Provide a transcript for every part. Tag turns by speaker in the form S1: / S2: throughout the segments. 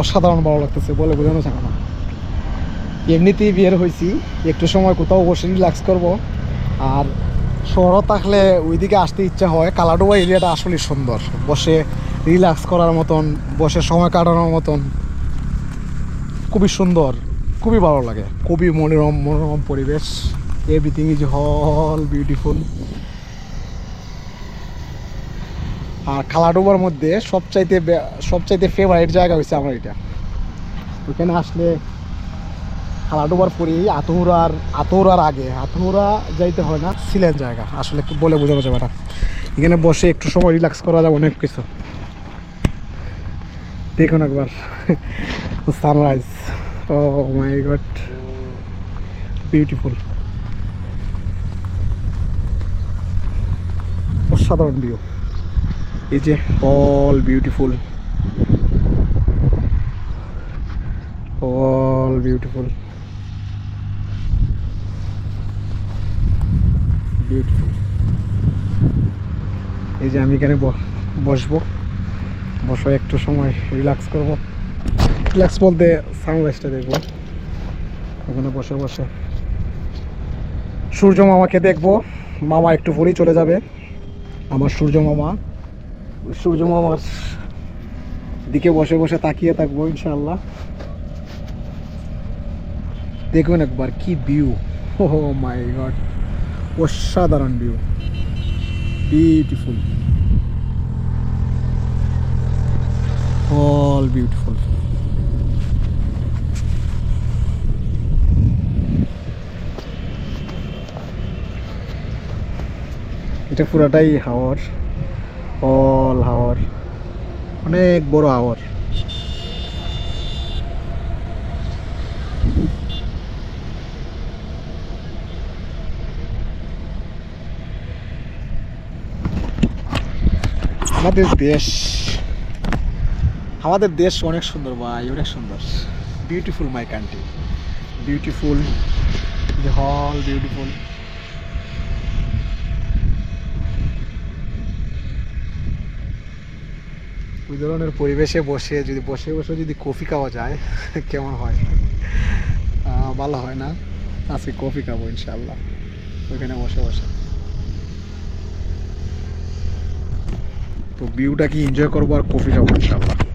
S1: অসাধারণ ভালো লাগতেছে, বলে বোঝানো যাবে না। এমনিতেই বিয়ের হয়েছি, একটু সময় কোথাও বসে রিল্যাক্স করব। আর শহরও থাকলে ওইদিকে আসতে ইচ্ছা হয়, কালাডোবা এরিয়াটা আসলে সুন্দর। বসে রিল্যাক্স করার মতন, বসে সময় কাটানোর মতন। খুবই সুন্দর, খুবই ভালো লাগে, খুবই মনোরম মনোরম পরিবেশ। এভরিথিং ইজ হল বিউটিফুল আর খালাডোবার মধ্যে সবচাইতে সবচাইতে ফেভারিট জায়গা হয়েছে আমার এটা। ওখানে আসলে খালাডোবার পরেই আতহুরার আতহুরার আগে। আতহুরা যাইতে হয় না সিলেন জায়গা। আসলে বলে বোঝানো যাবে না। এখানে বসে একটু সময় রিল্যাক্স করা যাবে অনেক কিছু। দেখুন একবার। Sunrise oh my god beautiful অসাধারণ ভিউ এই যে all beautiful all beautiful beautiful এই যে আমি এখানে বসবো, বসে একটু সময় রিল্যাক্স করব। রিল্যাক্স বলতে সানরাইজটা দেখব। ওখানে বসে বসে সূর্য মামাকে দেখব। মামা একটু পরেই চলে যাবে। আমার সূর্য মামা সূর্য মামার দিকে বসে বসে তাকিয়ে থাকব ইনশাল্লাহ দেখবেন একবার কি ভিউ ও মাই গড অসাধারণ ভিউ বিউটিফুল অল বিউটিফুল এটা পুরাটাই হাওয়ার। অল হাওয়ার অনেক বড় হাওয়ার আমাদের দেশ আমাদের দেশ অনেক সুন্দর ভাই, অনেক সুন্দর। Beautiful my country beautiful the all beautiful ওই ধরনের পরিবেশে বসে, যদি বসে বসে যদি কফি খাওয়া যায়, কেমন হয়? ভালো হয় না? আজকে কফি খাব ইনশাল্লাহ ওইখানে বসে বসে। তো ভিউটা কি এনজয় করব আর কফি খাব ইনশাল্লাহ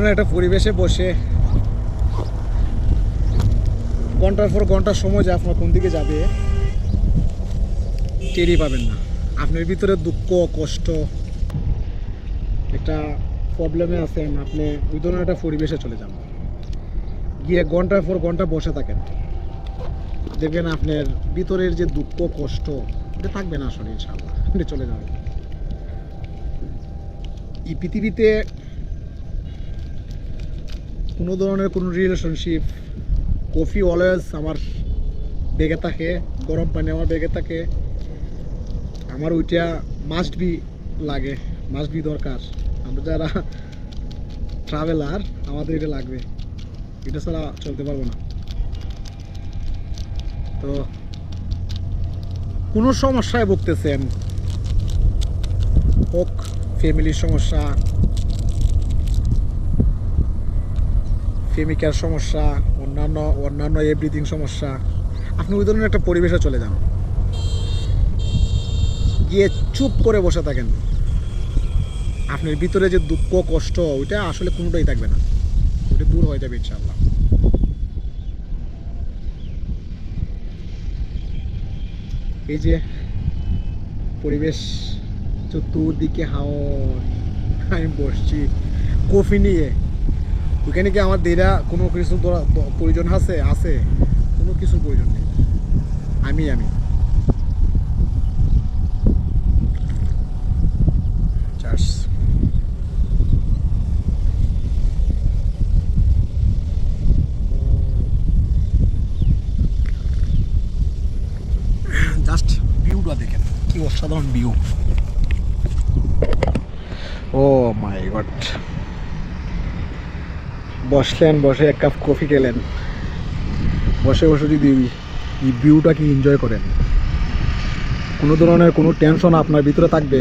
S1: ধরনের একটা পরিবেশে বসে ঘণ্টার পর ঘণ্টার সময় যে আপনার কোন দিকে যাবে, টেরই পাবেন না। আপনার ভিতরে দুঃখ, কষ্ট একটা প্রবলেমে আছেন, আপনি ওই ধরনের একটা পরিবেশে চলে যান। গিয়ে ঘণ্টার পর ঘণ্টা বসে থাকেন। দেখবেন আপনার ভিতরের যে দুঃখ, কষ্ট, এটা থাকবে না আসলে ইনশাল্লাহ চলে যাবে এই পৃথিবীতে কোনো ধরনের কোনো রিলেশনশিপ কফি অলওয়েজ আমার বেগে থাকে, গরম পানি আমার বেগে থাকে। আমার ওইটা মাস্ট বি লাগে মাস্ট বি দরকার। আমরা যারা ট্রাভেলার আমাদের এটা লাগবে। এটা ছাড়া চলতে পারব না। তো কোনো সমস্যায় ভুগতেছেন, হোক ফ্যামিলির সমস্যা প্রেমিকার সমস্যা, অন্যান্য অন্যান্য এভরিথিং সমস্যা, আপনি ওই ধরনের একটা পরিবেশে চলে যান। গিয়ে চুপ করে বসে থাকেন। আপনার ভিতরে যে দুঃখ, কষ্ট, ওইটা আসলে কোনোটাই থাকবে না। মোটামুটি দূর হয়ে যাবে ইনশাল্লাহ এই যে পরিবেশ চতুর্দিকে হাওয়ার আমি বসছি। কফি নিয়ে। ওখানে কি আমার দেরা কোনো কিছু প্রয়োজন আছে? আছে। কোনো কিছু প্রয়োজন নেই। আমি আমি। জাস্ট ভিউটা দেখেন। কি অসাধারণ ভিউ ও মাই গড বসলেন, বসে এক কাপ কফি খেলেন। বসে বসে যদি এই ভিউটাকে এনজয় করেন? কোনো ধরনের কোনো টেনশন আপনার ভিতরে থাকবে?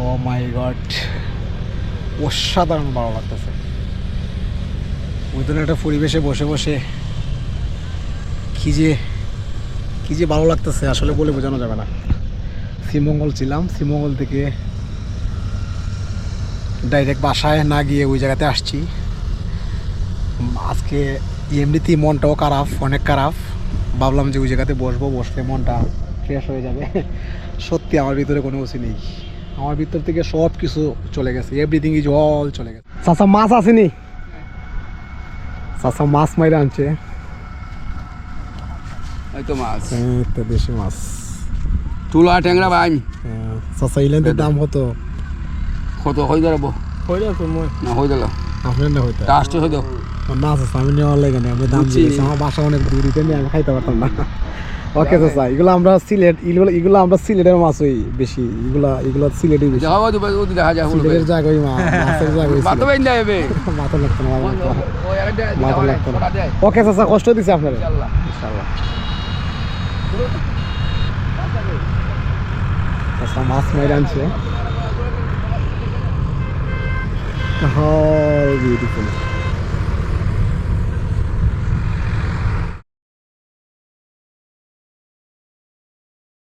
S1: ও মাই গড অসাধারণ ভালো লাগতেছে। ওই ধরনের একটা পরিবেশে বসে বসে কি যে কি যে ভালো লাগতেছে, আসলে বলে বোঝানো যাবে না। শ্রীমঙ্গল ছিলাম, শ্রীমঙ্গল থেকে ডাইরেক্ট বাসায় না গিয়ে ওই জায়গাতে আসছি। আজকে এমনিতেই মনটাও খারাপ অনেক খারাপ। ভাবলাম যে ওই জায়গাতে বসবো বসলে মনটা ফ্রেশ হয়ে যাবে। সত্যি আমার ভিতরে কোনো কিছু নেই। আমার ভিতর থেকে সব কিছু চলে গেছে। এভরিথিং ইজ অল চলে গেছে। চাচা মাছ আসেনি? চাচা মাছ মাইরে আনছে।
S2: এই তো মাছ।
S1: হ্যাঁ দেশি মাছ।
S2: তুলা ট্যাংরা বাইম।
S1: হ্যাঁ, দাম কত?
S2: কত? হয়ে দাঁড়াবো
S1: হয়ে যাবে
S2: না হয়ে গেল।
S1: আপনার না হইতে
S2: হয়ে দাও
S1: চাচা আমি নেওয়ার লাগে দাম দিয়েছি আমার বাসা অনেক দূরিতে নিয়ে আমি খাইতে পারতাম না। ওকে চাচা এগুলো আমরা সিলেট এগুলো এগুলো আমরা সিলেটের মাছ ওই বেশি এগুলা এগুলো সিলেটই বেশি।
S2: দেখা হবে ওদি দেখা যায়
S1: সিলেটের জায়গায় মাছের জায়গায়
S2: বাতো বাইন যাবে
S1: মাথা লাগতো না মাথা লাগতো না। মাথা ওকে চাচা কষ্ট দিছে আপনার।
S2: ইনশাআল্লাহ
S1: ইনশাআল্লাহ চাচা মাছ মেরে আনছে। হল বিউটিফুল